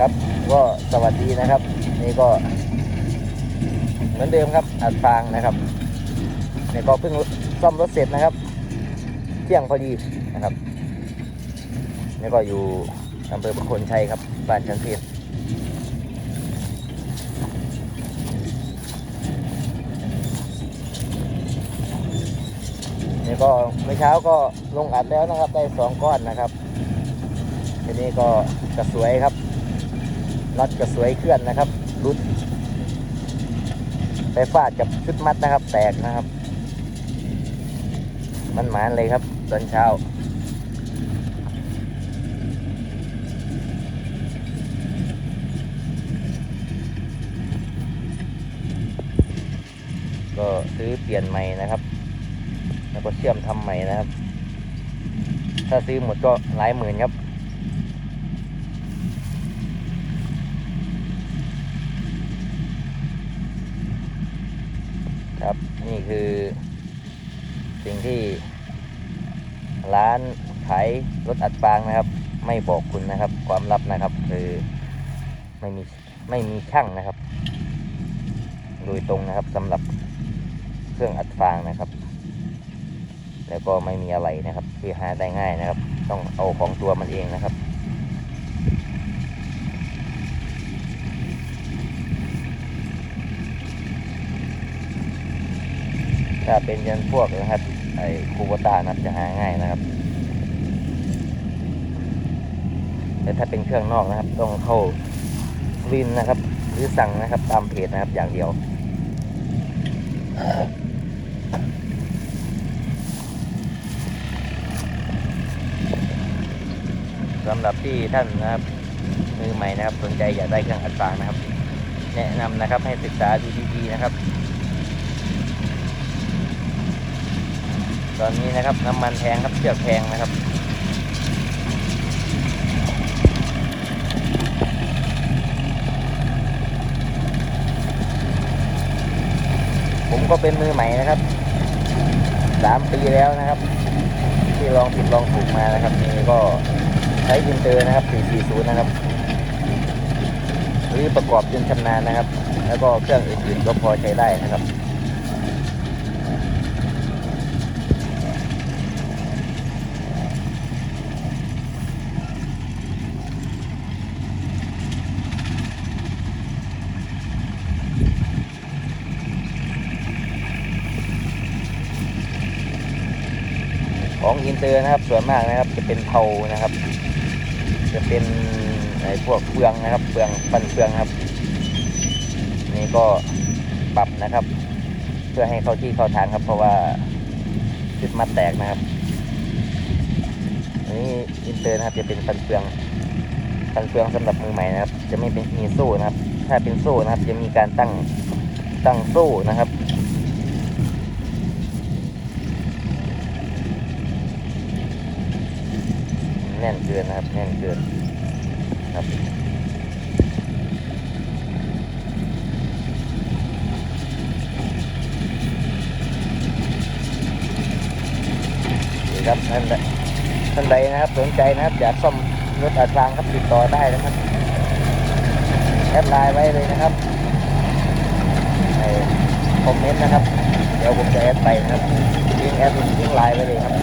ครับ ก็สวัสดีนะครับ นี่ก็ เหมือนเดิมครับอัดฟางนะครับนี่ก็เพิ่งซ่อมรถเสร็จนะครับ เที่ยงพอดีนะครับนี่ก็อยู่อำเภอประคนชัยครับบ้านชันเทพนี่ก็เมื่อเช้าก็ลงอัดแล้วนะครับ ได้สองก้อนนะครับทีนี้ก็กระสวยครับ น็อตกระสวยเคลื่อนนะครับรุดไปฟาดกับชุดมัดนะครับ แตกนะครับ มันหมานเลยครับ ตอนเช้า ก็ซื้อเปลี่ยนใหม่นะครับ แล้วก็เชื่อมทำใหม่นะครับ ถ้าซื้อหมดก็หลายหมื่นครับ คือสิ่งที่ร้านขายรถอัดฟางนะครับ ไม่บอกคุณนะครับ ความลับนะครับ คือไม่มีไม่มีช่างนะครับ โดยตรงนะครับสำหรับเครื่องอัดฟางนะครับ แล้วก็ไม่มีอะไรนะครับ ที่หาได้ง่ายนะครับ ต้องเอาของตัวมันเองนะครับ ถ้าเป็นยันพวกนะครับ ไอ้คูโบต้านะครับจะหาง่ายนะครับ แต่ถ้าเป็นเครื่องนอกนะครับ ต้องเข้าวินนะครับ หรือสั่งนะครับ ตามเพจนะครับอย่างเดียวสำหรับที่ท่านนะครับมือใหม่นะครับ สนใจอยากได้เครื่องอัดฟางนะครับ แนะนำนะครับให้ศึกษาดูดีๆนะครับ ตอนนี้นะครับน้ำมันแพงครับเชือกแพงนะครับผมก็เป็นมือใหม่นะครับสามปีแล้วนะครับ ที่ลองผิดลองถูกมานะครับนี่ก็ใช้อินเตอร์นะครับ 440 นะครับหรือประกอบจนชำนาญนะครับ แล้วก็เครื่องอื่นๆก็พอใช้ได้นะครับ ของอินเตอร์นะครับส่วนมากนะครับจะเป็นเทานะครับ จะเป็นไอ้พวกเฟืองนะครับเฟืองปันเฟืองครับ นี่ก็ปรับนะครับ เพื่อให้เข้าที่เข้าทางครับ เพราะว่าชุดมัดแตกนะครับอันนี้อินเตอร์นะครับจะเป็นปันเฟืองปันเฟืองสำหรับมือใหม่นะครับ จะไม่เป็นมีโซ่นะครับ ถ้าเป็นโซ่นะครับ จะมีการตั้งตั้งโซ่นะครับ น่นเกินนะครับ แน่นเกินครับนี่ครับท่านใดท่านใดนะครับสนใจนะครับอยากซ่อมรถอัดฟางครับติดต่อได้นะครับแอดไลน์ไว้เลยนะครับในคอมเมนต์นะครับ เดี๋ยวผมจะแอดไปนะครับลิงแอดลิงไลน์ไว้เลยครับ